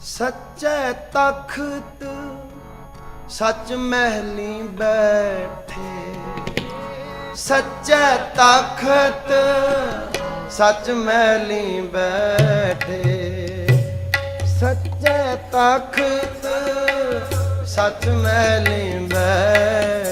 ਸੱਚੇ ਤਖਤ ਸੱਚ ਮਹਿਲੀ ਬੈਠੇ। ਸੱਚੇ ਤਖਤ ਸੱਚ ਮਹਿਲੀ ਬੈਠੇ। ਸੱਚੇ ਤਖਤ ਸੱਚ ਮਹਿਲੀ ਬੈਠੇ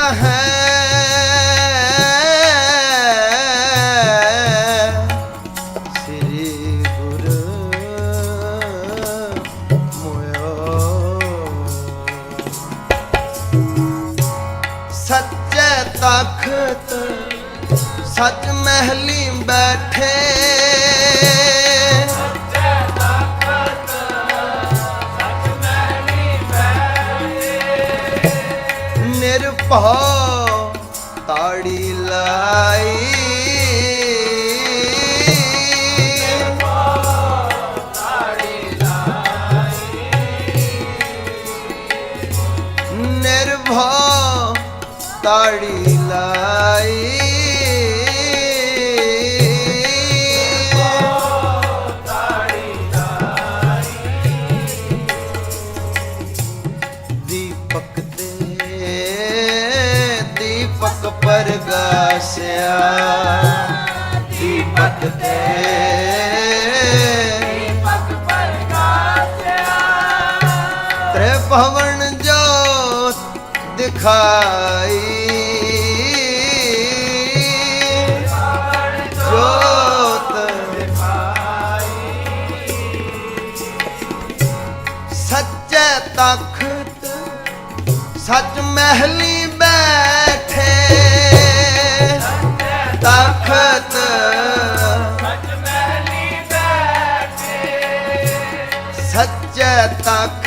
ਕਵਣ ਸ੍ਰੀ ਗੁਰ ਮੋਇਓ ਸੱਚੇ ਤਖਤ ਸੱਚ ਮਹਿਲੀ ਬੈਠੇ ਦੀਪਕ ਪਰਗਾਸਿਆ ਦੀਪਕ ਤੇ ਤ੍ਰਿਭਵਨ ਜੋਤ ਦਿਖਾਈ।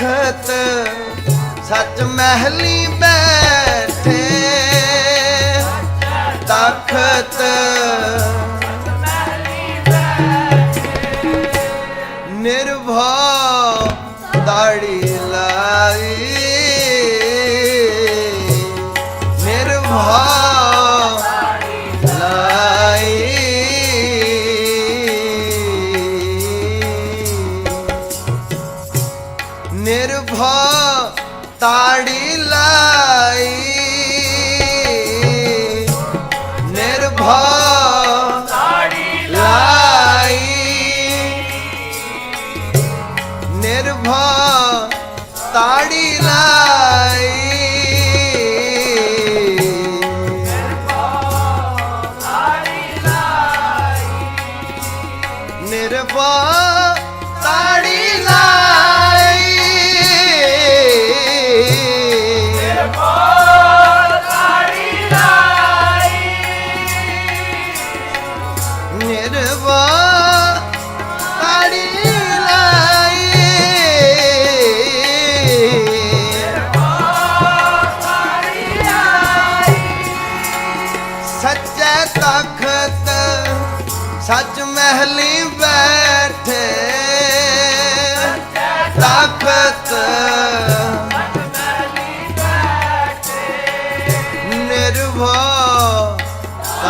ਤਖਤ ਸੱਚ ਮਹਿਲੀ ਬੈਠੇ। ਤਖਤ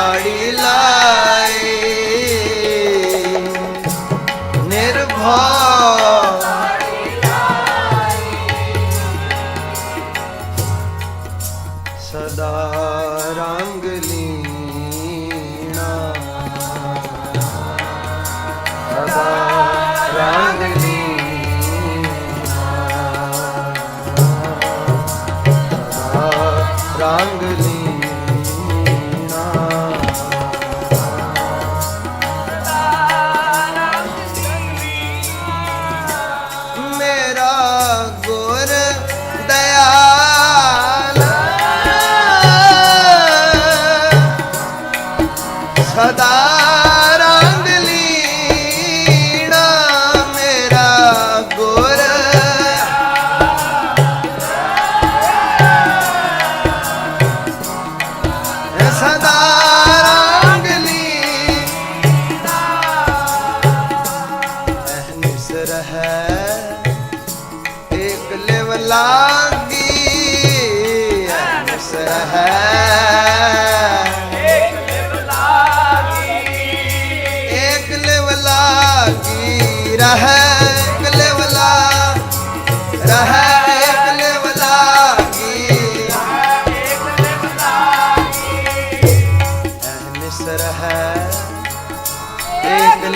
பாடி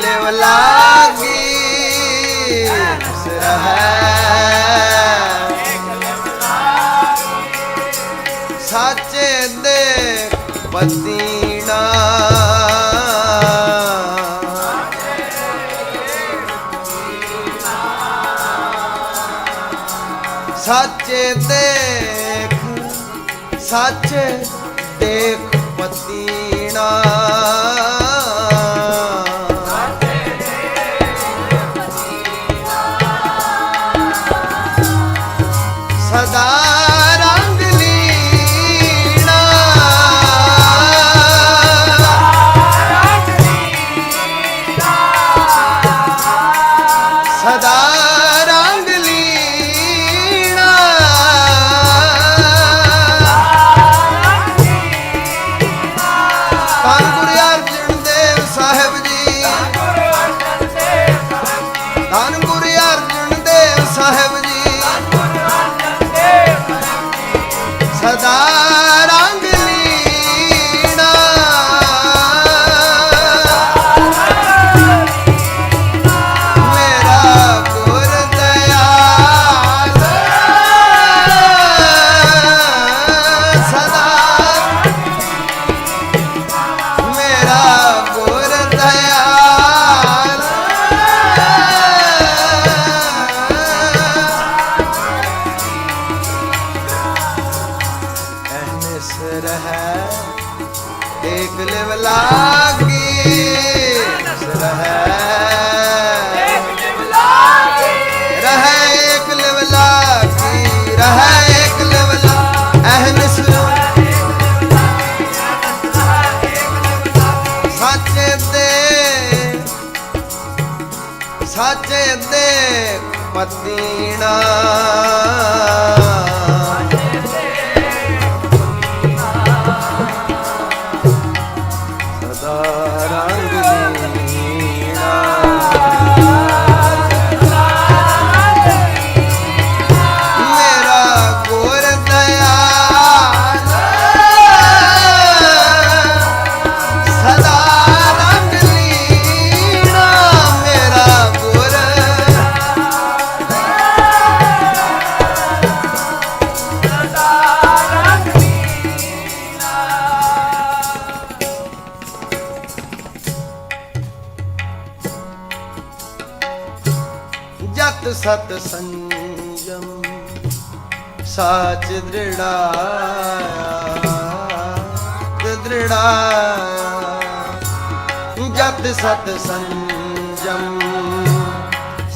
देव लागी साचे दे पसीना ਸਾਚੇ ਦੇਖ ਸਾਚੇ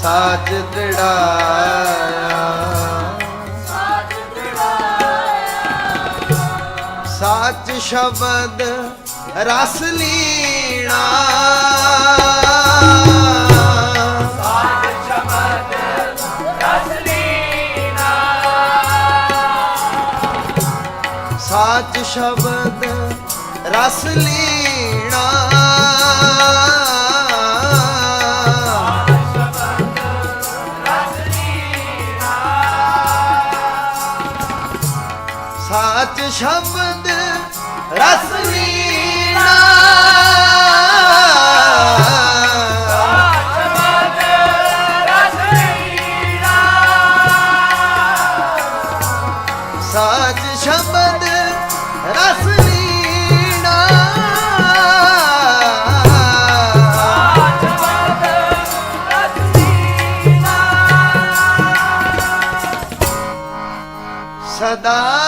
ਸਾਚ ਦੜਾਇਆ। ਸਾਚ ਸ਼ਬਦ ਰਸ ਲੀਣਾ। ਸ਼ਬਦ ਰਸ ਲੀ ਸ਼ਬਦ ਰਸ ਲੀਨਾ सदा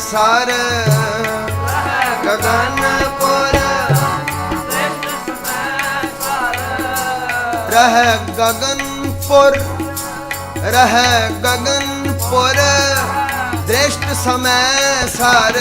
ਸਰ ਗਗਨਪੁਰ। ਰਹ ਗਗਨਪੁਰ ਰਹ ਗਗਨਪੁਰ ਦ੍ਰਿਸ਼ਟ ਸਮੈ ਸਰ।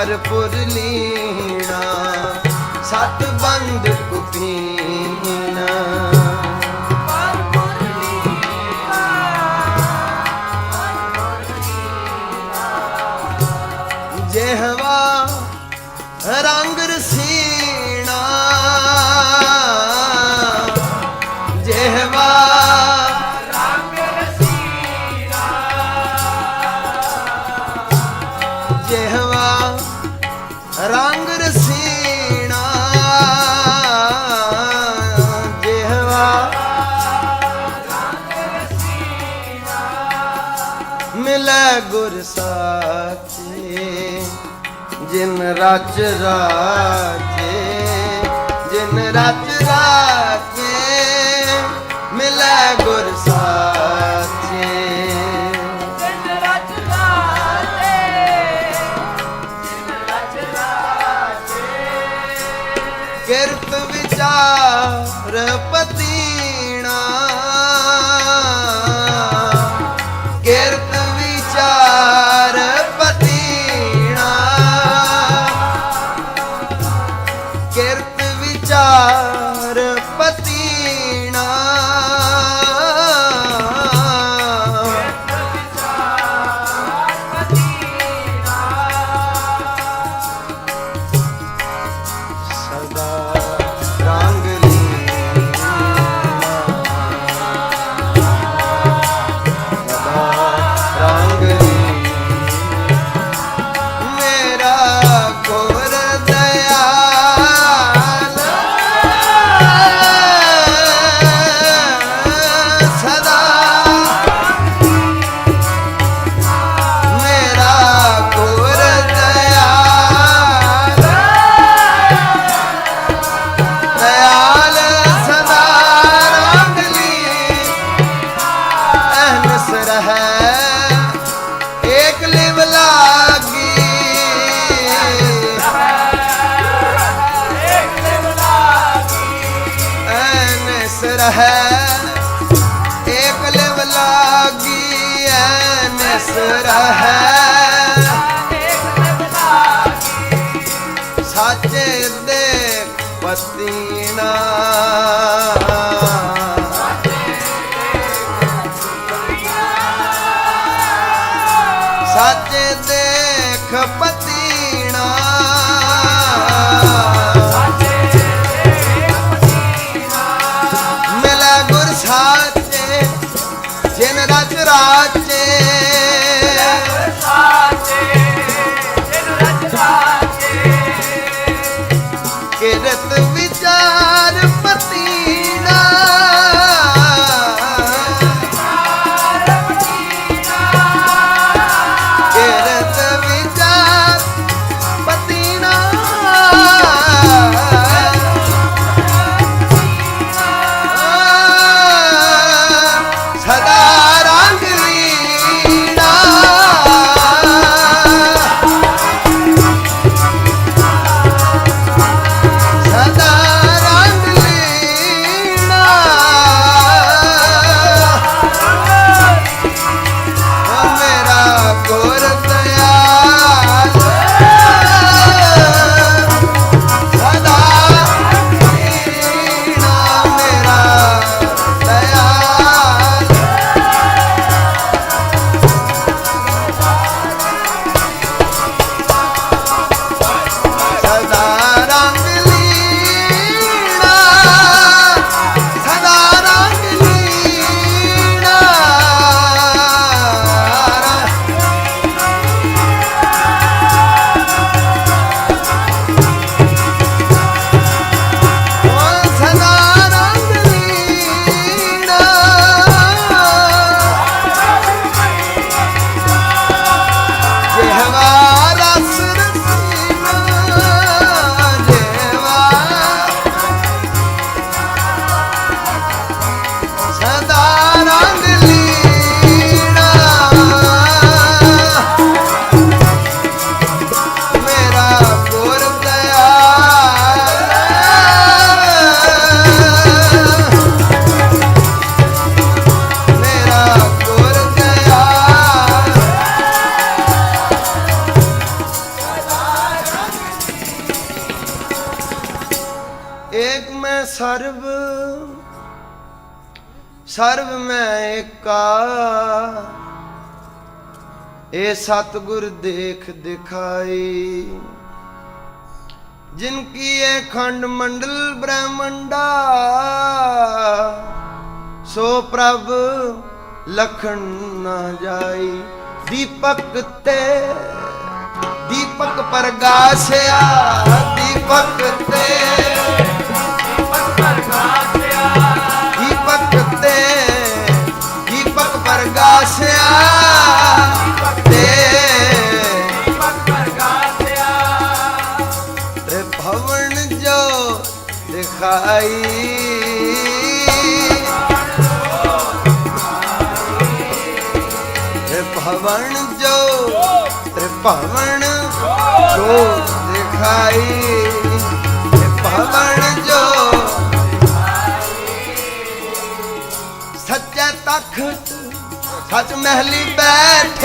ਹਰਪੁਰ ਲੀਣਾ ਸਤ ਬੰਦ ਕੁਪੀ ਰਚ ਰਾਜੇ ਜਿਨ ਰਚ ਰਾਜੇ Bye. ਰਹੈ ਏਕ ਲਿਵ ਲਾਗੀ ਐਨਸ ਰਹੈ ਸਾਚੇ ਦੇ ਪਤੀਨਾ ਸਾਚੇ ਸਰਬ ਮੈਂ ਏਕਾ। ਏ ਸਤਗੁਰ ਦੇਖ ਦਿਖਾਈ। ਜਿਨ ਕੀ ਏ ਖੰਡ ਮੰਡਲ ਬ੍ਰਹਮੰਡਾ ਸੋ ਪ੍ਰਭ ਲਖਣ ਨਾ ਜਾਈ। ਦੀਪਕ ਤੇ, ਦੀਪਕ ਪ੍ਰਗਾਸਿਆ, ਦੀਪਕ ਤੇ। ਭਵਨ ਜੋ ਦਿਖਾਈ ਭਵਨ ਜੋ ਸੱਚਾ ਤਖਤ ਸੱਚ ਮਹਿਲੀ ਬੈਠੇ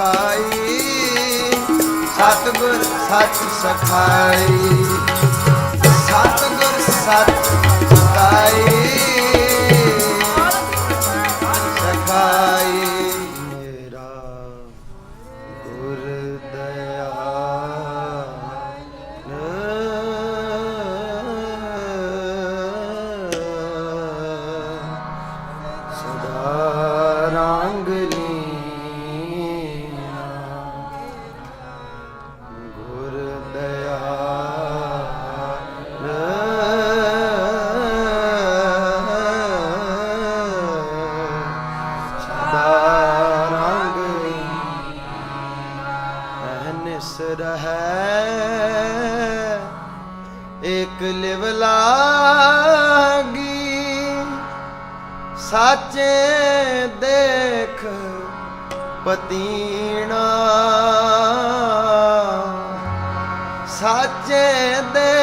ਸਖਾਈ ਸਤਗੁਰ ਸੱਚ ਸਖਾਈ। ਸਤਗੁਰ ਸੱਚ ਸਾਚੇ ਦੇਖ ਪਤੀਣਾ। ਸਾਚੇ ਦੇ